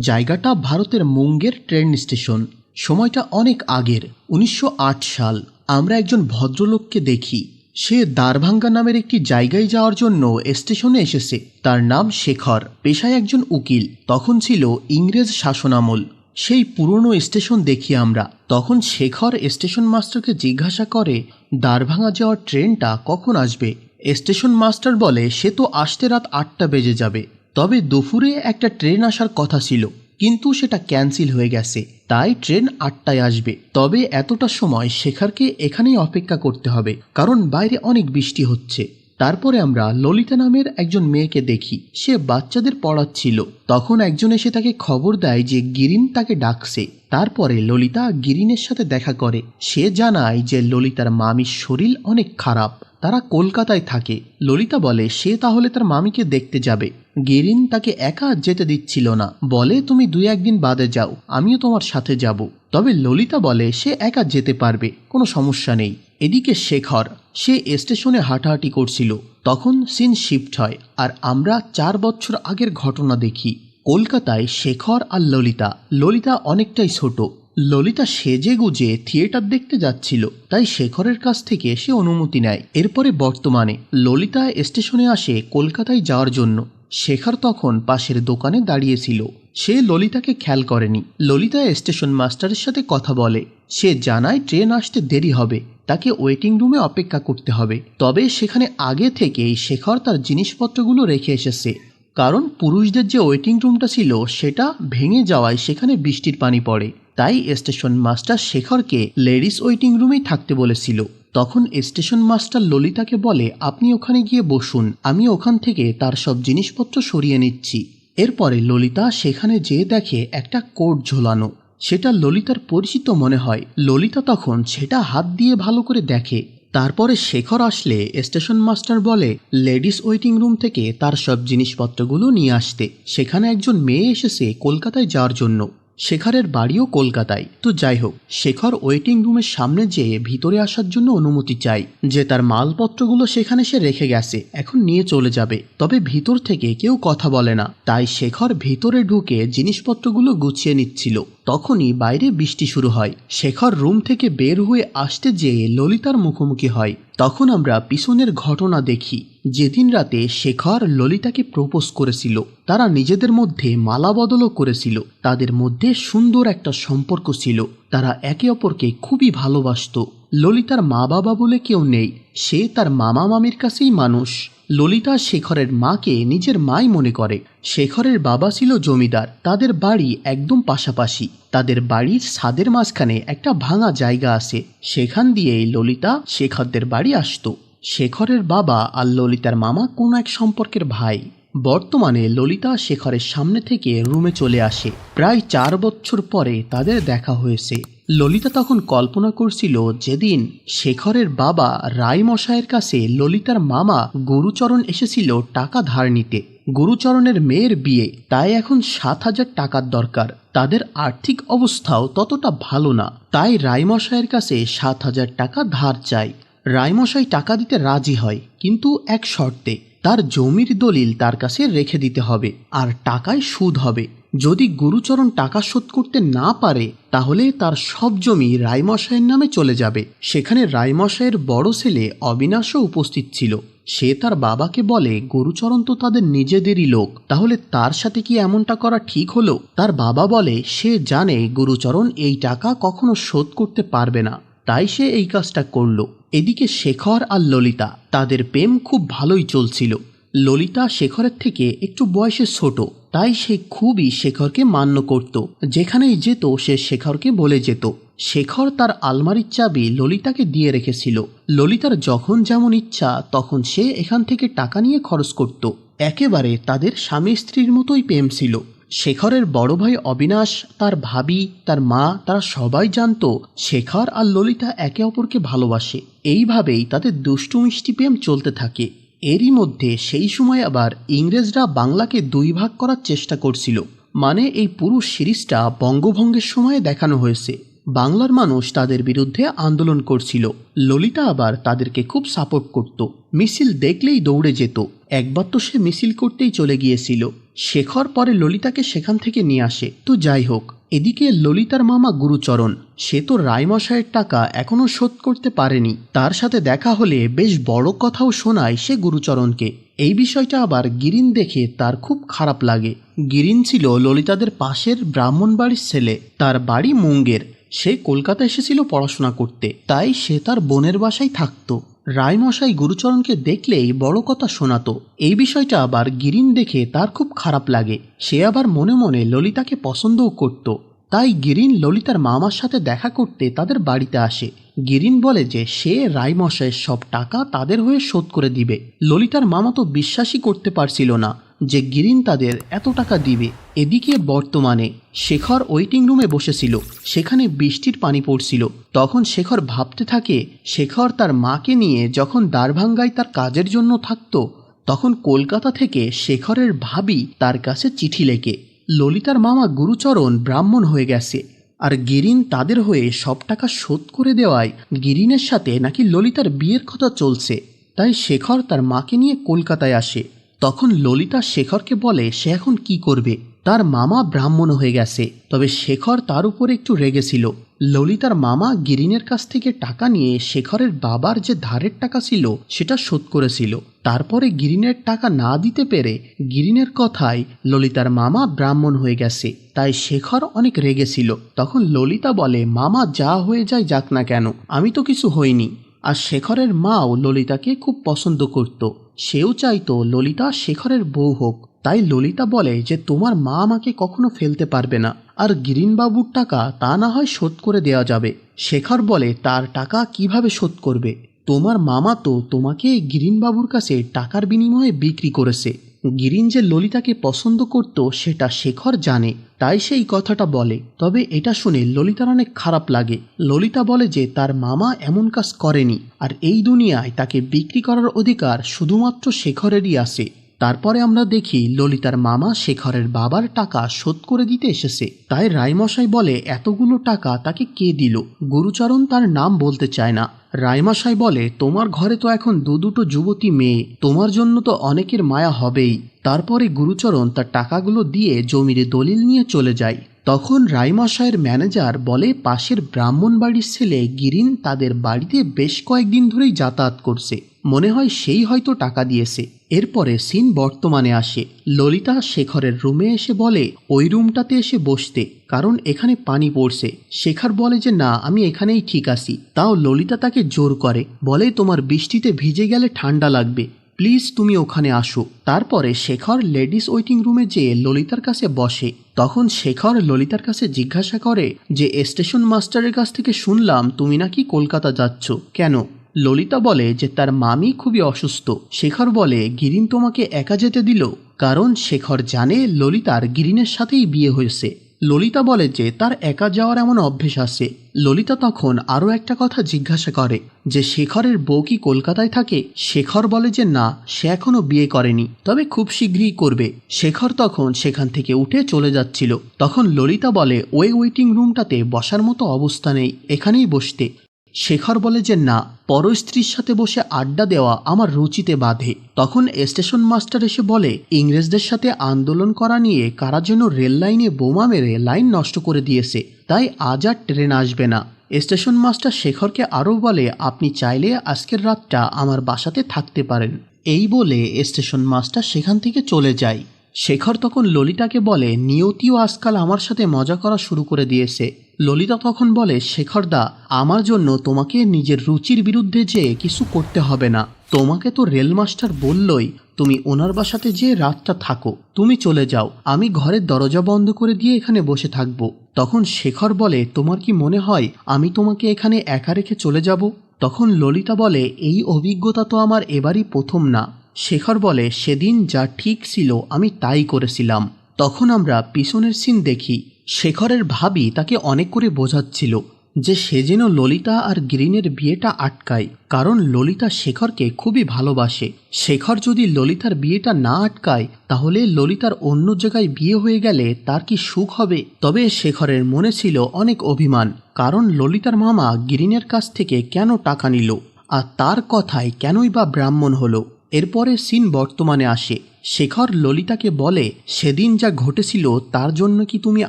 জায়গাটা ভারতের Munger train station. সময়টা অনেক আগের, উনিশশো আট সাল। আমরা একজন ভদ্রলোককে দেখি। সে দারভাঙ্গা নামের একটি জায়গায় যাওয়ার জন্য স্টেশনে এসেছে। তার নাম শেখর, পেশায় একজন উকিল। তখন ছিল ইংরেজ শাসনামল। সেই পুরনো স্টেশন দেখি আমরা। তখন শেখর স্টেশন মাস্টারকে জিজ্ঞাসা করে দারভাঙ্গা যাওয়ার ট্রেনটা কখন আসবে? স্টেশন মাস্টার বলে, সে তো আসতে রাত আটটা বেজে যাবে। তবে দুপুরে একটা ট্রেন আসার কথা ছিল, কিন্তু সেটা ক্যান্সেল হয়ে গেছে, তাই ট্রেন আটটায় আসবে। তবে এতটা সময় শেখারকে এখানেই অপেক্ষা করতে হবে, কারণ বাইরে অনেক বৃষ্টি হচ্ছে। তারপরে আমরা ললিতা নামের একজন মেয়েকে দেখি, সে বাচ্চাদের পড়াচ্ছিল। তখন একজন এসে তাকে খবর দেয় যে গিরিন তাকে ডাকছে। তারপরে ললিতা গিরিনের সাথে দেখা করে। সে জানায় যে ললিতার মামির শরীর অনেক খারাপ। তারা কলকাতায় থাকে। ললিতা বলে, সে তাহলে তার মামিকে দেখতে যাবে। গেরিন তাকে একা যেতে দিচ্ছিল না। বলে, তুমি দুই একদিন বাদে যাও। আমিও তোমার সাথে যাব। তবে ললিতা বলে, সে একা যেতে পারবে। কোনো সমস্যা নেই। এদিকে শেখর, সে স্টেশনে হাঁটাহাঁটি করছিল। তখন সিন শিফট হয়, আর আমরা চার বছর আগের ঘটনা দেখি। কলকাতায় শেখর আর ললিতা। ললিতা অনেকটাই ছোট। ললিতা সেজে গুজে থিয়েটার দেখতে যাচ্ছিল, তাই শেখরের কাছ থেকে সে অনুমতি নেয়। এরপরে বর্তমানে ললিতা স্টেশনে আসে কলকাতায় যাওয়ার জন্য। শেখর তখন পাশের দোকানে দাঁড়িয়েছিল। সে ললিতাকে খেয়াল করেনি। ললিতা স্টেশন মাস্টারের সাথে কথা বলে। সে জানায় ট্রেন আসতে দেরি হবে। তাকে ওয়েটিং রুমে অপেক্ষা করতে হবে। তবে সেখানে আগে থেকেই শেখর তার জিনিসপত্রগুলো রেখে এসেছে। কারণ পুরুষদের যে ওয়েটিং রুমটা ছিল, সেটা ভেঙে যাওয়ায় সেখানে বৃষ্টির পানি পড়ে। তাই স্টেশন মাস্টার শেখরকে লেডিস ওয়েটিং রুমেই থাকতে বলেছিল। তখন স্টেশন মাস্টার ললিতাকে বলে, আপনি ওখানে গিয়ে বসুন, আমি ওখান থেকে তার সব জিনিসপত্র সরিয়ে নিচ্ছি। এরপরে ললিতা সেখানে যেয়ে দেখে একটা কোট ঝোলানো। সেটা ললিতার পরিচিত মনে হয়। ললিতা তখন সেটা হাত দিয়ে ভালো করে দেখে। তারপরে শেখর আসলে স্টেশন মাস্টার বলে, লেডিস ওয়েটিং রুম থেকে তার সব জিনিসপত্রগুলো নিয়ে আসতে। সেখানে একজন মেয়ে এসেছে কলকাতায় যাওয়ার জন্য। শেখরের বাড়িও কলকাতায়। তো যাই হোক, শেখর ওয়েটিং রুমের সামনে যেয়ে ভিতরে আসার জন্য অনুমতি চাই, যে তার মালপত্রগুলো সেখানে সে রেখে গেছে, এখন নিয়ে চলে যাবে। তবে ভিতর থেকে কেউ কথা বলে না। তাই শেখর ভিতরে ঢুকে জিনিসপত্রগুলো গুছিয়ে নিচ্ছিল। তখনই বাইরে বৃষ্টি শুরু হয়। শেখর রুম থেকে বের হয়ে আসতে যেয়ে ললিতার মুখোমুখি হয়। তখন আমরা পিছনের ঘটনা দেখি। যেদিন রাতে শেখর ললিতাকে প্রপোজ করেছিল। তারা নিজেদের মধ্যে মালা বদলও করেছিল। তাদের মধ্যে সুন্দর একটা সম্পর্ক ছিল। তারা একে অপরকে খুবই ভালোবাসত। ললিতার মা বাবা বলে কেউ নেই। সে তার মামা মামির কাছেই মানুষ। ললিতা শেখরের মাকে নিজের মাই মনে করে। শেখরের বাবা ছিল জমিদার। তাদের বাড়ি একদম পাশাপাশি। তাদের বাড়ির ছাদের মাঝখানে একটা ভাঙা জায়গা আছে। সেখান দিয়েই ললিতা শেখরদের বাড়ি আসতো। শেখরের বাবা আর ললিতার মামা কোনো এক সম্পর্কের ভাই। বর্তমানে ললিতা শেখরের সামনে থেকে রুমে চলে আসে। প্রায় চার বছর পরে তাদের দেখা হয়েছে। ললিতা তখন কল্পনা করছিল যেদিন শেখরের বাবা রায়মশায়ের কাছে ললিতার মামা গুরুচরণ এসেছিল টাকা ধার নিতে। গুরুচরণের মেয়ের বিয়ে, তাই এখন সাত হাজার টাকার দরকার। তাদের আর্থিক অবস্থাও ততটা ভালো না, তাই রায়মশায়ের কাছে সাত হাজার টাকা ধার চাই। রায়মশাই টাকা দিতে রাজি হয়, কিন্তু এক শর্তে তার জমির দলিল তার কাছে রেখে দিতে হবে আর টাকায় সুদ হবে। যদি গুরুচরণ টাকা শোধ করতে না পারে, তাহলে তার সব জমি রায়মশাইয়ের নামে চলে যাবে। সেখানে রায়মশাইয়ের বড় ছেলে অবিনাশও উপস্থিত ছিল। সে তার বাবাকে বলে, গুরুচরণ তো তাদের নিজেদেরই লোক, তাহলে তার সাথে কি এমনটা করা ঠিক হলো? তার বাবা বলে, সে জানে গুরুচরণ এই টাকা কখনো শোধ করতে পারবে না। তাই সে এই কাজটা করল। এদিকে শেখর আর ললিতা, তাদের প্রেম খুব ভালোই চলছিল। ললিতা শেখরের থেকে একটু বয়সে ছোট, তাই সে খুবই শেখরকে মান্য করত। যেখানেই যেত, সে শেখরকে বলে যেত। শেখর তার আলমারির চাবি ললিতাকে দিয়ে রেখেছিল। ললিতার যখন যেমন ইচ্ছা, তখন সে এখান থেকে টাকা নিয়ে খরচ করত। একেবারে তাদের স্বামী স্ত্রীর মতোই প্রেম ছিল। শেখরের বড় ভাই অবিনাশ, তার ভাবি, তার মা, তারা সবাই জানত শেখর আর ললিতা একে অপরকে ভালোবাসে। এইভাবেই তাদের দুষ্টু মিষ্টি প্রেম চলতে থাকে। এরই মধ্যে সেই সময় আবার ইংরেজরা বাংলাকে দুই ভাগ করার চেষ্টা করছিল। মানে এই পুরো সিরিজটা বঙ্গভঙ্গের সময়ে দেখানো হয়েছে। বাংলার মানুষ তাদের বিরুদ্ধে আন্দোলন করছিল। ললিতা আবার তাদেরকে খুব সাপোর্ট করত। মিছিল দেখলেই দৌড়ে যেত। একবার তো সে মিছিল করতেই চলে গিয়েছিল। শেখর পরে ললিতাকে সেখান থেকে নিয়ে আসে। তো যাই হোক, এদিকে ললিতার মামা গুরুচরণ, সে তো রায়মশাইয়ের টাকা এখনও শোধ করতে পারেনি। তার সাথে দেখা হলে বেশ বড় কথাও শোনায় সে গুরুচরণকে। এই বিষয়টা আবার গিরিন দেখে তার খুব খারাপ লাগে। গিরিন ছিল ললিতাদের পাশের ব্রাহ্মণ বাড়ির ছেলে। তার বাড়ি মুঙ্গের। সে কলকাতা এসেছিল পড়াশোনা করতে। তাই সে তার বোনের বাসায় থাকতো। রায়মশাই গুরুচরণকে দেখলেই বড় কথা শোনাতো। এই বিষয়টা আবার গিরিন দেখে তার খুব খারাপ লাগে। সে আবার মনে মনে ললিতাকে পছন্দও করত। তাই গিরিন ললিতার মামার সাথে দেখা করতে তাদের বাড়িতে আসে। গিরিন বলে যে সে রায়মশাইয়ের সব টাকা তাদের হয়ে শোধ করে দিবে। ললিতার মামা তো বিশ্বাসই করতে পারছিল না। যে গিরিন তাদের এত টাকা দিবে, এদিকে বর্তমানে শেখর ওয়েটিং রুমে বসেছিল, সেখানে বৃষ্টির পানি পড়ছিল। তখন শেখর ভাবতে থাকে, শেখর তার মাকে নিয়ে যখন দ্বারভাঙ্গায় তার কাজের জন্য থাকতো, তখন কলকাতা থেকে শেখরের ভাবি তার কাছে চিঠি লেখে, ললিতার মামা গুরুচরণ ব্রাহ্মণ হয়ে গেছে, আর গিরিন তাদের হয়ে সব টাকা শোধ করে দেওয়ায় গিরিনের সাথে নাকি ললিতার বিয়ের কথা চলছে। তাই শেখর তার মাকে নিয়ে কলকাতায় আসে। তখন ললিতা শেখরকে বলে, সে এখন কি করবে? তার মামা ব্রাহ্মণ হয়ে গেছে, তবে শেখর তার উপর একটু রেগেছিল ললিতার মামা গিরিনের কাছ থেকে টাকা নিয়ে শেখরের বাবার যে ধারের টাকা ছিল, সেটা শোধ করেছিল। তারপরে গিরিনের টাকা না দিতে পেরে গিরিনের কথায় ললিতার মামা ব্রাহ্মণ হয়ে গেছে, তাই শেখর অনেক রেগেছিল তখন ললিতা বলে, মামা, যা হয়ে যায় যাক না কেন, আমি তো কিছু হইনি। আর শেখরের মাও ললিতাকে খুব পছন্দ করত। সেও চাইতো ললিতা শেখরের বউ হোক। তাই ললিতা বলে যে, তোমার মা আমাকে কখনো ফেলতে পারবে না। আর গিরিনবাবুর টাকা তা না হয় শোধ করে দেওয়া যাবে। শেখর বলে, তার টাকা কীভাবে শোধ করবে? তোমার মামা তো তোমাকে গিরিনবাবুর কাছে টাকার বিনিময়ে বিক্রি করেছে। গিরিন যে ললিতাকে পছন্দ করত, সেটা শেখর জানে, তাই সেই কথাটা বলে। তবে এটা শুনে ললিতার অনেক খারাপ লাগে। ললিতা বলে যে, তার মামা এমন কাজ করেনি, আর এই দুনিয়ায় তাকে বিক্রি করার অধিকার শুধুমাত্র শেখরেরই আছে। তারপরে আমরা দেখি ললিতার মামা শেখরের বাবার টাকা শোধ করে দিতে এসেছে। তাই রায়মশাই বলে, এতগুলো টাকা তাকে কে দিল? গুরুচরণ তার নাম বলতে চায় না। রায়মশাই বলে, তোমার ঘরে তো এখন দু দুটো যুবতী মেয়ে, তোমার জন্য তো অনেকের মায়া হবেই। তারপরে গুরুচরণ তার টাকাগুলো দিয়ে জমিরে দলিল নিয়ে চলে যায়। তখন রায়মশাইয়ের ম্যানেজার বলে, পাশের ব্রাহ্মণ বাড়ির ছেলে গিরিন তাদের বাড়িতে বেশ কয়েকদিন ধরেই যাতায়াত করছে। মনে হয় সেই হয়তো টাকা দিয়েছে। এরপরে সিন বর্তমানে আসে। ললিতা শেখরের রুমে এসে বলে, ওই রুমটাতে এসে বসতে, কারণ এখানে পানি পড়ছে। শেখর বলে যে, না, আমি এখানেই ঠিক আছি। তাও ললিতা তাকে জোর করে, বলে, তোমার বৃষ্টিতে ভিজে গেলে ঠান্ডা লাগবে। প্লিজ তুমি ওখানে আসো। তারপরে শেখর লেডিস ওয়েটিং রুমে যেয়ে ললিতার কাছে বসে। তখন শেখর ললিতার কাছে জিজ্ঞাসা করে যে, স্টেশন মাস্টারের কাছ থেকে শুনলাম, তুমি নাকি কলকাতা যাচ্ছ? কেন? ললিতা বলে যে তার মামি খুবই অসুস্থ। শেখর বলে, গিরিন তোমাকে একা যেতে দিল? কারণ শেখর জানে ললিতার গিরিনের সাথেই বিয়ে হয়েছে। ললিতা বলে যে তার একা যাওয়ার এমন অভ্যেস আছে। ললিতা তখন আরও একটা কথা জিজ্ঞাসা করে, যে শেখরের বউ কি কলকাতায় থাকে? শেখর বলে যে না, সে এখনও বিয়ে করেনি, তবে খুব শীঘ্রই করবে। শেখর তখন সেখান থেকে উঠে চলে যাচ্ছিল। তখন ললিতা বলে, ওই ওয়েটিং রুমটাতে বসার মতো অবস্থা নেই, এখানেই বসতে। শেখর বলে যে, না পর স্ত্রীর সাথে বসে আড্ডা দেওয়া আমার রুচিতে বাধে। তখন স্টেশন মাস্টার এসে বলে, ইংরেজদের সাথে আন্দোলন করা নিয়ে কারা যেন রেল লাইনে বোমা মেরে লাইন নষ্ট করে দিয়েছে, তাই আজ আর ট্রেন আসবে না। স্টেশন মাস্টার শেখরকে আরও বলে, আপনি চাইলে আজকের রাতটা আমার বাসাতে থাকতে পারেন। এই বলে স্টেশন মাস্টার সেখান থেকে চলে যায়। শেখর তখন ললিতাকে বলে, নিয়তিও আজকাল আমার সাথে মজা করা শুরু করে দিয়েছে। ললিতা তখন বলে, শেখরদা, আমার জন্য তোমাকে নিজের রুচির বিরুদ্ধে যেয়ে কিছু করতে হবে না। তোমাকে তো রেল মাস্টার বললই, তুমি ওনার বাসাতে যেয়ে রাতটা থাকো, তুমি চলে যাও। আমি ঘরের দরজা বন্ধ করে দিয়ে এখানে বসে থাকব। তখন শেখর বলে, তোমার কি মনে হয় আমি তোমাকে এখানে একা রেখে চলে যাব? তখন ললিতা বলে, এই অভিজ্ঞতা তো আমার এবারই প্রথম না। শেখর বলে, সেদিন যা ঠিক ছিল, আমি তাই করেছিলাম। তখন আমরা পিছনের সিন দেখি। শেখরের ভাবি তাকে অনেক করে বোঝাচ্ছিল যে সে যেন ললিতা আর গ্রিনের বিয়েটা আটকায়, কারণ ললিতা শেখরকে খুবই ভালোবাসে। শেখর যদি ললিতার বিয়েটা না আটকায়, তাহলে ললিতার অন্য জায়গায় বিয়ে হয়ে গেলে তার কি সুখ হবে? তবে শেখরের মনে ছিল অনেক অভিমান, কারণ ললিতার মামা গ্রিনের কাছ থেকে কেন টাকা নিল? আর তার কথায় কেনই বা ব্রাহ্মণ হলো? এরপরে সিন বর্তমানে আসে। শেখর ললিতাকে বলে, সেদিন যা ঘটেছিল তার জন্য কি তুমি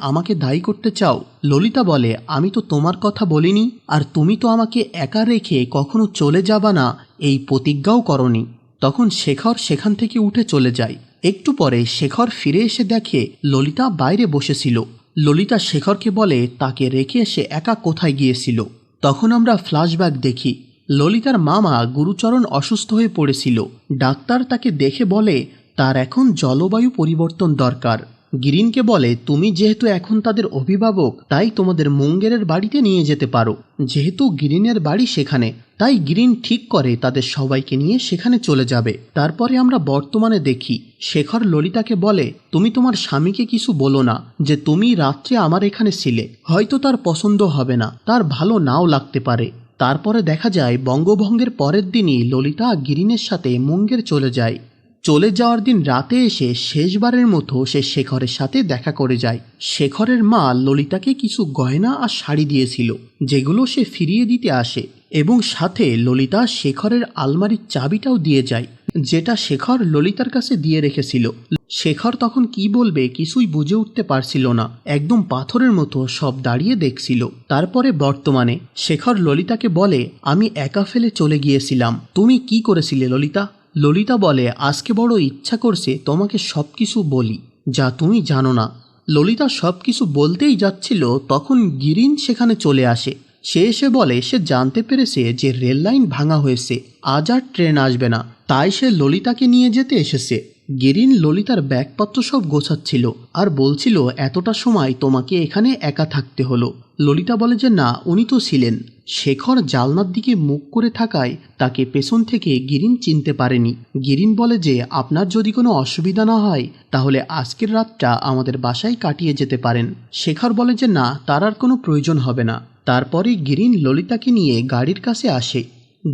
আমাকে দায়ী করতে চাও? ললিতা বলে, আমি তো তোমার কথা বলিনি, আর তুমি তো আমাকে একা রেখে কখনো চলে যাবা না, এই প্রতিজ্ঞাও করনি। তখন শেখর সেখান থেকে উঠে চলে যায়। একটু পরে শেখর ফিরে এসে দেখে ললিতা বাইরে বসেছিল। ললিতা শেখরকে বলে, তাকে রেখে সে একা কোথায় গিয়েছিল? তখন আমরা ফ্ল্যাশব্যাক দেখি। ললিতার মামা গুরুচরণ অসুস্থ হয়ে পড়েছিল। ডাক্তার তাকে দেখে বলে, তার এখন জলবায়ু পরিবর্তন দরকার। গিরিনকে বলে, তুমি যেহেতু এখন তাদের অভিভাবক, তাই তোমাদের মুঙ্গেরের বাড়িতে নিয়ে যেতে পারো। যেহেতু গিরিনের বাড়ি সেখানে, তাই গিরিন ঠিক করে তাদের সবাইকে নিয়ে সেখানে চলে যাবে। তারপরে আমরা বর্তমানে দেখি। শেখর ললিতাকে বলে, তুমি তোমার স্বামীকে কিছু বলো না, যে তুমি রাত্রে আমার এখানে ছিলে। হয়তো তার পছন্দ হবে না, তার ভালো নাও লাগতে পারে। তারপরে দেখা যায় বঙ্গভঙ্গের পরের দিনই ললিতা গিরিনের সাথে মুঙ্গের চলে যায়। চলে যাওয়ার দিন রাতে এসে শেষবারের মতো সে শেখরের সাথে দেখা করে যায়। শেখরের মা ললিতাকে কিছু গয়না আর শাড়ি দিয়েছিল, যেগুলো সে ফিরিয়ে দিতে আসে এবং সাথে ললিতা শেখরের আলমারির চাবিটাও দিয়ে যায়। যেটা শেখর ললিতার কাছে দিয়ে রেখেছিল। শেখর তখন কি বলবে কিছুই বুঝে উঠতে পারছিল না। একদম পাথরের মতো সব দাঁড়িয়ে দেখছিল। তারপরে বর্তমানে শেখর ললিতাকে বলে, আমি একা ফেলে চলে গিয়েছিলাম। তুমি কি করেছিলে ললিতা? ললিতা বলে, আজকে বড় ইচ্ছা করছে তোমাকে সব কিছু বলি, যা তুমি জানো না। ললিতা সব কিছু বলতেই যাচ্ছিল, তখন গিরিন সেখানে চলে আসে। সে এসে বলে, সে জানতে পেরেছে যে রেল লাইন ভাঙা হয়েছে। আজ আর ট্রেন আসবে না। তাই সে ললিতাকে নিয়ে যেতে এসেছে। গিরিন ললিতার ব্যাগপত্র সব গোছাচ্ছিল আর বলছিল, এতটা সময় তোমাকে এখানে একা থাকতে হলো। ললিতা বলে যে, না, উনি তো ছিলেন। শেখর জালনার দিকে মুখ করে থাকায় তাকে পেছন থেকে গিরিন চিনতে পারেনি। গিরিন বলে যে, আপনার যদি কোনো অসুবিধা না হয়, তাহলে আজকের রাতটা আমাদের বাসায় কাটিয়ে যেতে পারেন। শেখর বলে যে, না, তার আর কোনো প্রয়োজন হবে না। তারপরে গিরিন ললিতাকে নিয়ে গাড়ির কাছে আসে।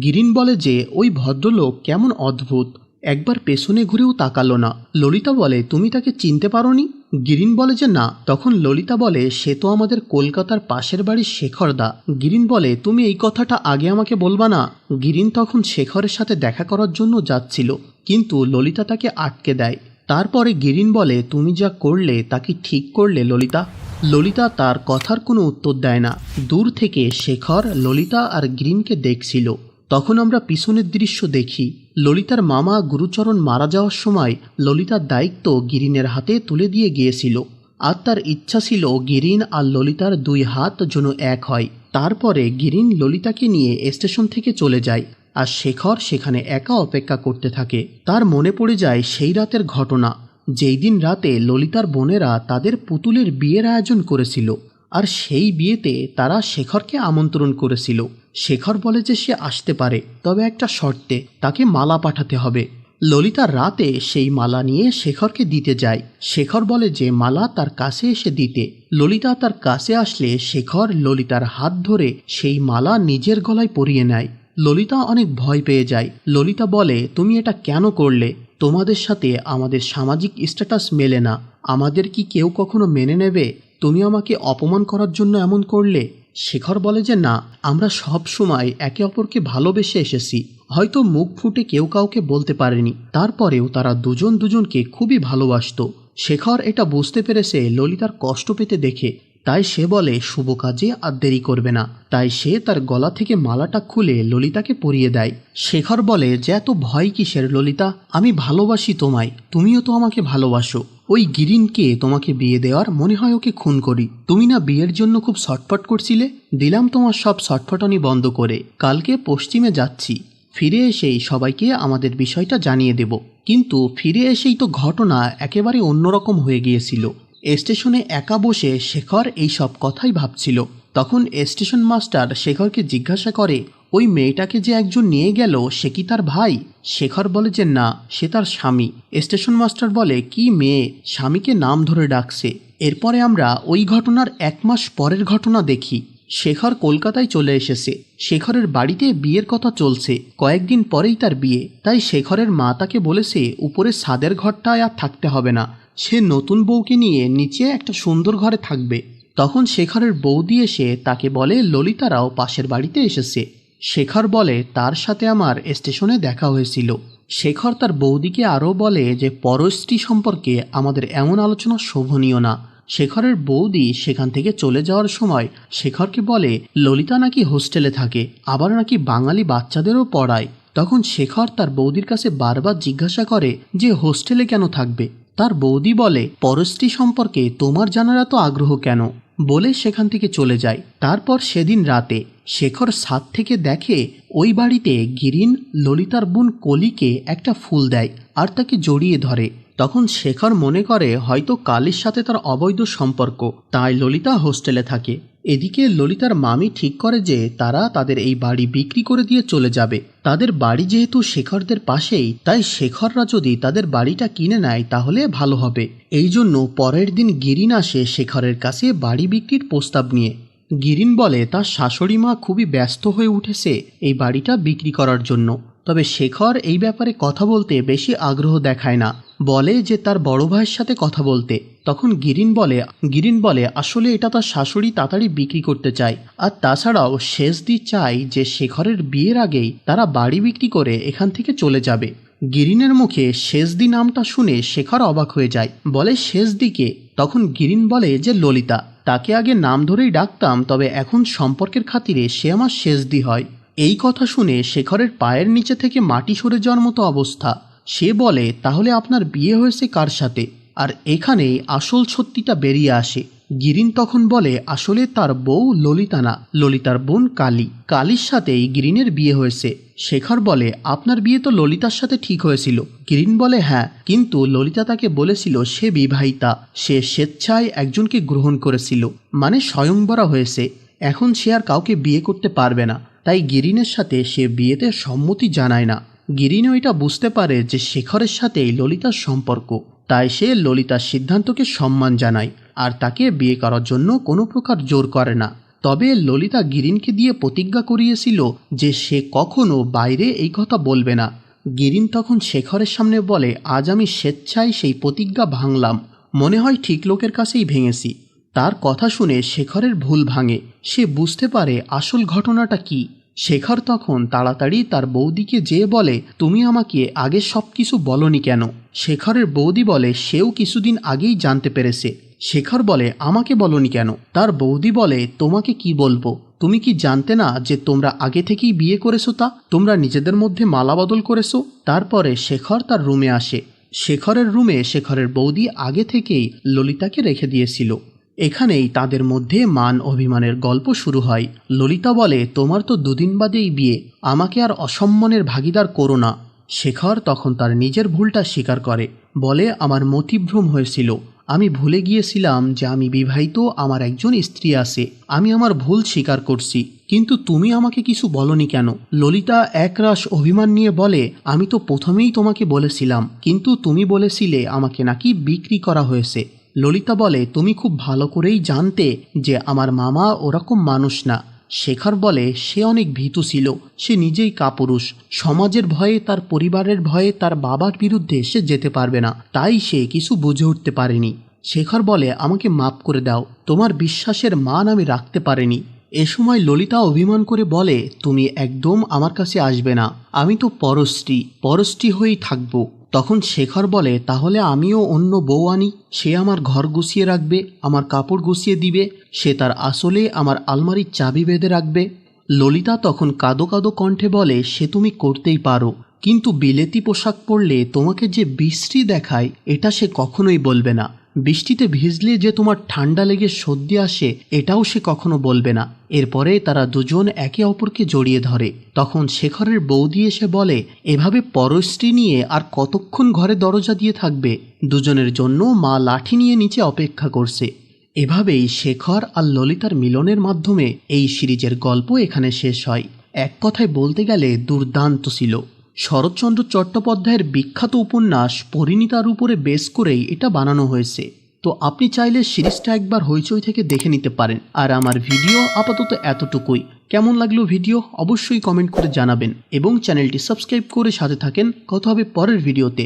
গিরিন বলে যে, ওই ভদ্রলোক কেমন অদ্ভুত। একবার পেছনে ঘুরেও তাকালো না। ললিতা বলে, তুমি তাকে চিনতে পারোনি? গিরিন বলে যে, না। তখন ললিতা বলে, সে তো আমাদের কলকাতার পাশের বাড়ির শেখরদা। গিরিন বলে, তুমি এই কথাটা আগে আমাকে বলবা না? গিরিন তখন শেখরের সাথে দেখা করার জন্য যাচ্ছিল। কিন্তু ললিতা তাকে আটকে দেয়। তারপরে গিরিন বলে, তুমি যা করলে তা কি ঠিক করলে, ললিতা। ললিতা তার কথার কোনো উত্তর দেয় না। দূর থেকে শেখর, ললিতা আর গ্রিনকে দেখছিল। তখন আমরা পিছনের দৃশ্য দেখি, ললিতার মামা গুরুচরণ মারা যাওয়ার সময় ললিতার দায়িত্ব গিরিনের হাতে তুলে দিয়ে গিয়েছিল। আর তার ইচ্ছা ছিল গিরিন আর ললিতার দুই হাত যেন এক হয়। তারপরে গিরিন ললিতাকে নিয়ে স্টেশন থেকে চলে যায় আর শেখর সেখানে একা অপেক্ষা করতে থাকে। তার মনে পড়ে যায় সেই রাতের ঘটনা, যেই দিন রাতে ললিতার বোনেরা তাদের পুতুলের বিয়ের আয়োজন করেছিল। আর সেই বিয়েতে তারা শেখরকে আমন্ত্রণ করেছিল। শেখর বলে যে সে আসতে পারে, তবে একটা শর্তে, তাকে মালা পাঠাতে হবে। ললিতা রাতে সেই মালা নিয়ে শেখরকে দিতে যায়। শেখর বলে যে মালা তার কাছে এসে দিতে। ললিতা তার কাছে আসলে শেখর ললিতার হাত ধরে সেই মালা নিজের গলায় পরিয়ে নেয়। ললিতা অনেক ভয় পেয়ে যায়। ললিতা বলে, তুমি এটা কেন করলে? তোমাদের সাথে আমাদের সামাজিক স্ট্যাটাস মেলে না। আমাদের কি কেউ কখনো মেনে নেবে? তুমি আমাকে অপমান করার জন্য এমন করলে? শেখর বলে যে, না, আমরা সব সময় একে অপরকে ভালোবেসে এসেছি। হয়তো মুখ ফুটে কেউ কাউকে বলতে পারেনি। তারপরেও তারা দুজন দুজনকে খুবই ভালোবাসত। শেখর এটা বুঝতে পেরেছে ললিতার কষ্ট পেতে দেখে। তাই সে বলে, শুভ কাজে আর দেরি করবে না। তাই সে তার গলা থেকে মালাটা খুলে ললিতাকে পরিয়ে দেয়। শেখর বলে, যে এত ভয় কিসের ললিতা? আমি ভালোবাসি তোমায়। তুমিও তো আমাকে ভালোবাসো। ওই গিরিনকে তোমাকে বিয়ে দেওয়ার মনে হয় ওকে খুন করি। তুমি না বিয়ের জন্য খুব ছটফট করছিলে? দিলাম তোমার সব ছটফটানি বন্ধ করে। কালকে পশ্চিমে যাচ্ছি। ফিরে এসেই সবাইকে আমাদের বিষয়টা জানিয়ে দেব। কিন্তু ফিরে এসেই তো ঘটনা একেবারে অন্যরকম হয়ে গিয়েছিল। স্টেশনে একা বসে শেখর এই সব কথাই ভাবছিল। তখন স্টেশন মাস্টার শেখরকে জিজ্ঞাসা করে, ওই মেয়েটাকে যে একজন নিয়ে গেল, সে কি তার ভাই? শেখর বলে যে, না, সে তার স্বামী। স্টেশন মাস্টার বলে, কি মেয়ে? স্বামীকে নাম ধরে ডাকছে। এরপরে আমরা ওই ঘটনার এক মাস পরের ঘটনা দেখি। শেখর কলকাতায় চলে এসেছে। শেখরের বাড়িতে বিয়ের কথা চলছে। কয়েকদিন পরেই তার বিয়ে। তাই শেখরের মা তাকে বলেছে, উপরে সাদের ঘরটায় আর থাকতে হবে না। সে নতুন বউকে নিয়ে নিচে একটা সুন্দর ঘরে থাকবে। তখন শেখরের বৌদি এসে তাকে বলে, ললিতারাও পাশের বাড়িতে এসেছে। শেখর বলে, তার সাথে আমার স্টেশনে দেখা হয়েছিল। শেখর তার বৌদিকে আরও বলে যে পরস্ত্রী সম্পর্কে আমাদের এমন আলোচনা শোভনীয় না। শেখরের বৌদি সেখান থেকে চলে যাওয়ার সময় শেখরকে বলে, ললিতা নাকি হোস্টেলে থাকে, আবার নাকি বাঙালি বাচ্চাদেরও পড়ায়। তখন শেখর তার বৌদির কাছে বারবার জিজ্ঞাসা করে যে, হোস্টেলে কেন থাকবে? তার বৌদি বলে, পরশ্রী সম্পর্কে তোমার জানার এত আগ্রহ কেন? বলে সেখান থেকে চলে যায়। তারপর সেদিন রাতে শেখর সাত থেকে দেখে ওই বাড়িতে গিরিন ললিতার বোন কলিকে একটা ফুল দেয় আর তাকে জড়িয়ে ধরে। তখন শেখর মনে করে, হয়তো কালির সাথে তার অবৈধ সম্পর্ক, তাই ললিতা হোস্টেলে থাকে। এদিকে ললিতার মামি ঠিক করে যে তারা তাদের এই বাড়ি বিক্রি করে দিয়ে চলে যাবে। তাদের বাড়ি যেহেতু শেখরদের পাশেই, তাই শেখররা যদি তাদের বাড়িটা কিনে নেয় তাহলে ভালো হবে। এই জন্য পরের দিন গিরিন আসে শেখরের কাছে বাড়ি বিক্রির প্রস্তাব নিয়ে। গিরিন বলে, তার শাশুড়ি মা খুবই ব্যস্ত হয়ে উঠেছে এই বাড়িটা বিক্রি করার জন্য। তবে শেখর এই ব্যাপারে কথা বলতে বেশি আগ্রহ দেখায় না। বলে যে তার বড় ভাইয়ের সাথে কথা বলতে। তখন গিরিন বলে গিরিন বলে, আসলে এটা তার শাশুড়ি তাড়াতাড়ি বিক্রি করতে চায়। আর তাছাড়াও শেষদি চায় যে শেখরের বিয়ের আগেই তারা বাড়ি বিক্রি করে এখান থেকে চলে যাবে। গিরিনের মুখে শেষদি নামটা শুনে শেখর অবাক হয়ে যায়। বলে শেষদিকে তখন গিরিন বলে যে, ললিতা, তাকে আগে নাম ধরেই ডাকতাম, তবে এখন সম্পর্কের খাতিরে সে আমার শেষদি হয়। এই কথা শুনে শেখরের পায়ের নিচে থেকে মাটি সরে যাওয়ার মতো অবস্থা। সে বলে, তাহলে আপনার বিয়ে হয়েছে কার সাথে? আর এখানেই আসল সত্যিটা বেরিয়ে আসে। গিরিন তখন বলে, আসলে তার বউ ললিতা না, ললিতার বোন কালী। কালীর সাথেই গিরিনের বিয়ে হয়েছে। শেখর বলে, আপনার বিয়ে তো ললিতার সাথে ঠিক হয়েছিল। গিরিন বলে হ্যাঁ কিন্তু ললিতা তাকে বলেছিল সে বিবাহিতা। সে স্বেচ্ছায় একজনকে গ্রহণ করেছিল মানে স্বয়ংবরা হয়েছে। এখন সে আর কাউকে বিয়ে করতে পারবে না। তাই গিরিনের সাথে সে বিয়েতে সম্মতি জানায় না। গিরিনও এটা বুঝতে পারে যে শেখরের সাথেই ললিতার সম্পর্ক। তাই সে ললিতার সিদ্ধান্তকে সম্মান জানায় আর তাকে বিয়ে করার জন্য কোনো প্রকার জোর করে না। তবে ললিতা গিরিনকে দিয়ে প্রতিজ্ঞা করিয়েছিল যে সে কখনো বাইরে এই কথা বলবে না। গিরিন তখন শেখরের সামনে বলে, আজ আমি স্বেচ্ছায় সেই প্রতিজ্ঞা ভাঙলাম। মনে হয় ঠিক লোকের কাছেই ভেঙেছি। তার কথা শুনে শেখরের ভুল ভাঙে। সে বুঝতে পারে আসল ঘটনাটা কি। শেখর তখন তাড়াতাড়ি তার বৌদিকে যেয়ে বলে, তুমি আমাকে আগে সব কিছু বলনি কেন? শেখরের বৌদি বলে, সেও কিছুদিন আগেই জানতে পেরেছে। শেখর বলে, আমাকে বলনি কেন? তার বৌদি বলে, তোমাকে কি বলব? তুমি কি জানতে না যে তোমরা আগে থেকেই বিয়ে করেছ তা? তোমরা নিজেদের মধ্যে মালা বদল করেছ? তারপরে শেখর তার রুমে আসে। শেখরের রুমে শেখরের বৌদি আগে থেকেই ললিতাকে রেখে দিয়েছিল। এখানেই তাদের মধ্যে মান অভিমানের গল্প শুরু হয়। ললিতা বলে, তোমার তো দুদিন বাদেই বিয়ে, আমাকে আর অসম্মানের ভাগিদার করো না। শেখর তখন তার নিজের ভুলটা স্বীকার করে। বলে, আমার মতিভ্রম হয়েছিল। আমি ভুলে গিয়েছিলাম যে আমি বিবাহিত, আমার একজন স্ত্রী আছে। আমি আমার ভুল স্বীকার করছি। কিন্তু তুমি আমাকে কিছু বলনি কেন? ললিতা একরাশ অভিমান নিয়ে বলে, আমি তো প্রথমেই তোমাকে বলেছিলাম, কিন্তু তুমি বলেছিলে আমাকে নাকি বিক্রি করা হয়েছে। ললিতা বলে, তুমি খুব ভালো করেই জানতে যে আমার মামা ওরকম মানুষ না। শেখর বলে, সে অনেক ভীতু ছিল, সে নিজেই কাপুরুষ। সমাজের ভয়ে, তার পরিবারের ভয়ে, তার বাবার বিরুদ্ধে সে যেতে পারবে না। তাই সে কিছু বুঝে উঠতে পারেনি। শেখর বলে, আমাকে মাপ করে দাও। তোমার বিশ্বাসের মান আমি রাখতে পারিনি। এ সময় ললিতা অভিমান করে বলে, তুমি একদম আমার কাছে আসবে না। আমি তো পরশ্রী। পরশ্রী হয়েই থাকব। তখন শেখর বলে, তাহলে আমিও অন্য বউ আনি। সে আমার ঘর গুছিয়ে রাখবে, আমার কাপড় গুছিয়ে দিবে, সে তার আসলে আমার আলমারির চাবি বেঁধে রাখবে। ললিতা তখন কাদো কাদো কণ্ঠে বলে, সে তুমি করতেই পারো, কিন্তু বিলেতি পোশাক পরলে তোমাকে যে বিশ্রী দেখায়, এটা সে কখনোই বলবে না। বৃষ্টিতে ভিজলে যে তোমার ঠান্ডা লেগে সর্দি আসে, এটাও সে কখনো বলবে না। এরপরে তারা দুজন একে অপরকে জড়িয়ে ধরে। তখন শেখরের বৌদি এসে বলে, এভাবে পরস্ত্রী নিয়ে আর কতক্ষণ ঘরে দরজা দিয়ে থাকবে? দুজনের জন্য মা লাঠি নিয়ে নিচে অপেক্ষা করছে। এভাবেই শেখর আর ললিতার মিলনের মাধ্যমে এই সিরিজের গল্প এখানে শেষ হয়। এক কথায় বলতে গেলে দুর্দান্ত ছিল। শরৎচন্দ্র চট্টোপাধ্যায়ের বিখ্যাত উপন্যাস পরিণীতার উপরে বেস করেই এটা বানানো হয়েছে। তো আপনি চাইলে সিরিজটা একবার হইচই থেকে দেখে নিতে পারেন। আর আমার ভিডিও আপাতত এতটুকুই। কেমন লাগল ভিডিও? অবশ্যই কমেন্ট করে জানাবেন। এবং চ্যানেলটি সাবস্ক্রাইব করে সাথে থাকেন। কথা হবে পরের ভিডিওতে।